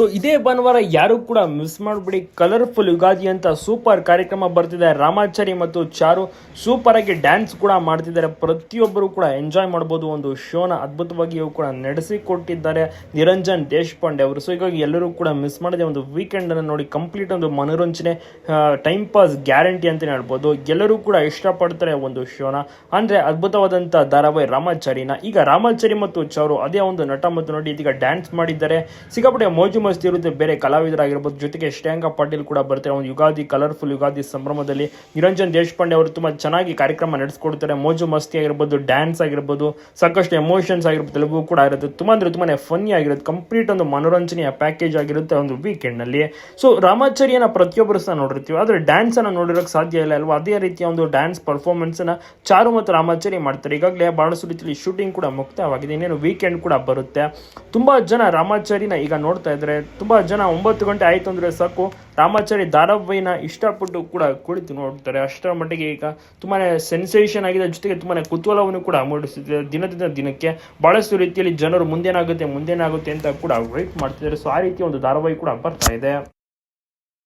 So ಇದೇ ಭಾನುವಾರ ಯಾರು ಕೂಡ ಮಿಸ್ ಮಾಡಬೇಡಿ. ಕಲರ್ಫುಲ್ ಯುಗಾದಿ ಅಂತ ಸೂಪರ್ ಕಾರ್ಯಕ್ರಮ ಬರ್ತಿದೆ. ರಾಮಾಚಾರಿ ಮತ್ತು ಚಾರು ಸೂಪರ್ ಆಗಿ ಡ್ಯಾನ್ಸ್ ಕೂಡ ಮಾಡ್ತಿದ್ದಾರೆ. ಪ್ರತಿಯೊಬ್ಬರು ಕೂಡ ಎಂಜಾಯ್ ಮಾಡ್ಬೋದು. ಒಂದು ಶೋನ ಅದ್ಭುತವಾಗಿ ಇವು ಕೂಡ ನಡೆಸಿಕೊಟ್ಟಿದ್ದಾರೆ. ನಿರಂಜನ್ ದೇಶಪಾಂಡೆ ಅವರು. ಸೊ ಹೀಗಾಗಿ ಎಲ್ಲರೂ ಕೂಡ ಮಿಸ್ ಮಾಡದೆ. ಒಂದು ವೀಕೆಂಡ್ ಅನ್ನು ನೋಡಿ ಕಂಪ್ಲೀಟ್ ಒಂದು ಮನೋರಂಜನೆ ಟೈಮ್ ಪಾಸ್ ಗ್ಯಾರಂಟಿ ಅಂತಲೇ ಹೇಳ್ಬೋದು. ಎಲ್ಲರೂ ಕೂಡ ಇಷ್ಟಪಡ್ತಾರೆ ಒಂದು ಶೋನ. ಅಂದ್ರೆ ಅದ್ಭುತವಾದಂಥ ಧಾರಾವಾಹಿ ರಾಮಾಚಾರಿನ. ಈಗ ರಾಮಾಚಾರಿ ಮತ್ತು ಚಾರು ಅದೇ ಒಂದು ನಟ ಮತ್ತು ನೋಡಿ ಇದೀಗ ಡ್ಯಾನ್ಸ್ ಮಾಡಿದ್ದಾರೆ. ಸಿಕ್ಕಾಪಟ್ಟೆ ಮೋಜು ಮಸ್ತಿ ಇರುತ್ತೆ. ಬೇರೆ ಕಲಾವಿದರಾಗಿರ್ಬೋದು, ಜೊತೆಗೆ ಶ್ರೇಯಾಂಕ ಪಾಟೀಲ್ ಕೂಡ ಬರ್ತಾರೆ. ಒಂದು ಯುಗಾದಿ ಕಲರ್ಫುಲ್ ಯುಗಾದಿ ಸಂಭ್ರಮದಲ್ಲಿ. ನಿರಂಜನ್ ದೇಶಪಾಂಡೆ ಅವರು ತುಂಬ ಚೆನ್ನಾಗಿ ಕಾರ್ಯಕ್ರಮ ನಡೆಸ್ಕೊಡ್ತಾರೆ. ಮೋಜು ಮಸ್ತಿ ಆಗಿರ್ಬೋದು ಡ್ಯಾನ್ಸ್ ಆಗಿರ್ಬೋದು, ಸಾಕಷ್ಟು ಎಮೋಷನ್ಸ್ ಆಗಿರ್ಬೋದು, ತೆಲುಗು ಕೂಡ ಇರುತ್ತೆ. ತುಂಬ ಅಂದರೆ ತುಂಬಾ ಫನ್ನಿ ಆಗಿರುತ್ತೆ. ಕಂಪ್ಲೀಟ್ ಒಂದು ಮನೋರಂಜನೆಯ ಪ್ಯಾಕೇಜ್ ಆಗಿರುತ್ತೆ ಒಂದು ವೀಕೆಂಡ್ನಲ್ಲಿ ಸೊ ರಾಮಾಚಾರ್ಯನ ಪ್ರತಿಯೊಬ್ಬರು ಸಹ ನೋಡಿರ್ತೀವಿ. ಆದರೆ ಡ್ಯಾನ್ಸ್ ನೋಡಿರೋಕ್ಕೆ ನೋಡಿರೋಕೆ ಸಾಧ್ಯ ಇಲ್ಲ ಅಲ್ವಾ? ಅದೇ ರೀತಿಯ ಒಂದು ಡ್ಯಾನ್ಸ್ ಪರ್ಫಾರ್ಮೆನ್ಸ್ ಅನ್ನ ಚಾರು ಮತ್ತು ರಾಮಾಚಾರಿ ಮಾಡ್ತಾರೆ. ಈಗಾಗಲೇ ಬಹಳಷ್ಟು ರೀತಿಯಲ್ಲಿ ಶೂಟಿಂಗ್ ಕೂಡ ಮುಕ್ತವಾಗಿದೆ. ಇನ್ನೇನು ವೀಕೆಂಡ್ ಕೂಡ ಬರುತ್ತೆ. ತುಂಬಾ ಜನ ರಾಮಾಚಾರಿನ ಈಗ ನೋಡ್ತಾ ಇದ್ದಾರೆ ತುಂಬಾ ಜನ ಒಂಬತ್ತು ಗಂಟೆ ಆಯ್ತು ಅಂದ್ರೆ ಸಾಕು. ರಾಮಾಚಾರಿ ಧಾರಾವಾಹಿನ ಇಷ್ಟಪಟ್ಟು ಕೂಡ ಕುಳಿತು ನೋಡ್ತಾರೆ. ಅಷ್ಟರ ಮಟ್ಟಿಗೆ ಈಗ ತುಂಬಾ ಸೆನ್ಸೇಷನ್ ಆಗಿದೆ. ಜೊತೆಗೆ ತುಂಬಾ ಕುತೂಹಲವನ್ನು ಕೂಡ ಮೂಡಿಸುತ್ತಿದೆ. ದಿನದಿಂದ ದಿನಕ್ಕೆ ಬಹಳಷ್ಟು ರೀತಿಯಲ್ಲಿ ಜನರು ಮುಂದೇನಾಗುತ್ತೆ ಮುಂದೇನಾಗುತ್ತೆ ಅಂತ ಕೂಡ ವೇಟ್ ಮಾಡ್ತಿದ್ದಾರೆ. ಸೊ ಆ ರೀತಿ ಒಂದು ಧಾರಾವಾಹಿ ಕೂಡ ಬರ್ತಾ ಇದೆ.